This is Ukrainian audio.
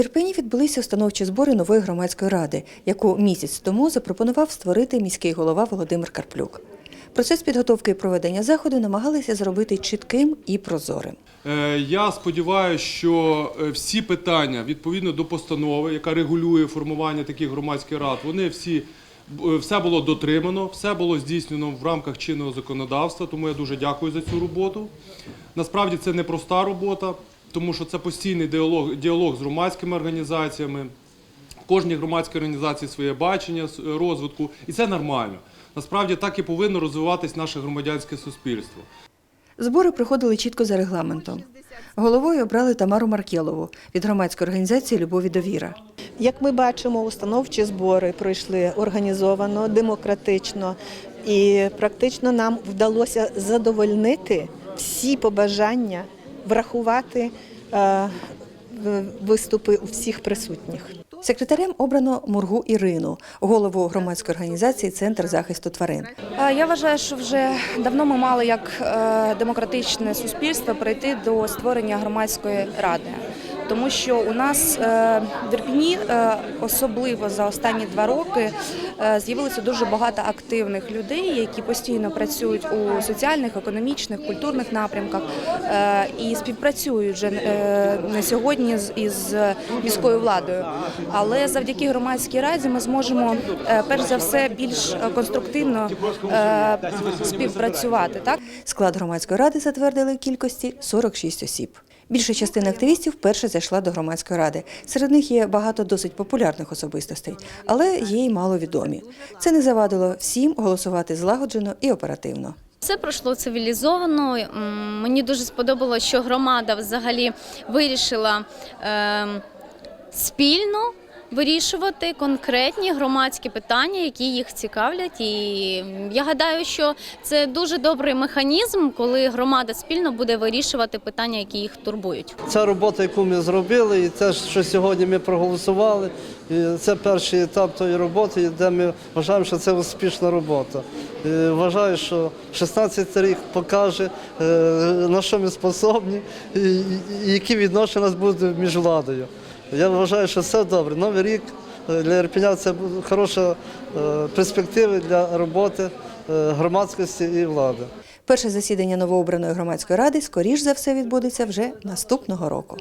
Ірпені відбулися установчі збори нової громадської ради, яку місяць тому запропонував створити міський голова Володимир Карплюк. Процес підготовки і проведення заходу намагалися зробити чітким і прозорим. Е, Я сподіваюся, що е, всі питання відповідно до постанови, яка регулює формування таких громадських рад, вони всі е, все було дотримано, все було здійснено в рамках чинного законодавства. Тому я дуже дякую за цю роботу. Насправді це не проста робота, тому що це постійний діалог, діалог з громадськими організаціями. Кожній громадській організації своє бачення с- розвитку, і це нормально. Насправді так і повинно розвиватись наше громадянське суспільство. Збори проходили чітко за регламентом. Головою обрали Тамару Маркелову від громадської організації Любові довіра. Як ми бачимо, установчі збори пройшли організовано, демократично, і практично нам вдалося задовольнити всі побажання, врахувати е, виступи у всіх присутніх. Секретарем обрано Мургу Ірину, голову громадської організації Центр захисту тварин. Е, Я вважаю, що вже давно ми мали як е, демократичне суспільство прийти до створення громадської ради. Тому що у нас е, в Ірпіні, е, особливо за останні два роки, е, з'явилося дуже багато активних людей, які постійно працюють у соціальних, економічних, культурних напрямках і співпрацюють вже на сьогодні із міською владою. Але завдяки громадській раді ми зможемо перш за все більш конструктивно співпрацювати. Так Склад громадської ради затвердили кількості 46 осіб. Більша частина активістів вперше зайшла до громадської ради. Серед них є багато досить популярних особистостей, але є й маловідомі. Це не завадило всім голосувати злагоджено і оперативно. Все пройшло цивілізовано. Мені дуже сподобалося, що громада взагалі вирішила ем, спільно вирішувати конкретні громадські питання, які їх цікавлять. І я гадаю, що це дуже добрий механізм, коли громада спільно буде вирішувати питання, які їх турбують. Ця робота, яку ми зробили, і те, що сьогодні ми проголосували, це перший етап тої роботи, де ми вважаємо, що це успішна робота. Вважаю, що 16 рік покаже, е, на що ми способні і, які відношення у нас будуть між владою. Я вважаю, що все добре. Новий рік для Ірпеня це хороша е, перспектива для роботи е, громадськості і влади. Перше засідання новообраної громадської ради скоріш за все відбудеться вже наступного року.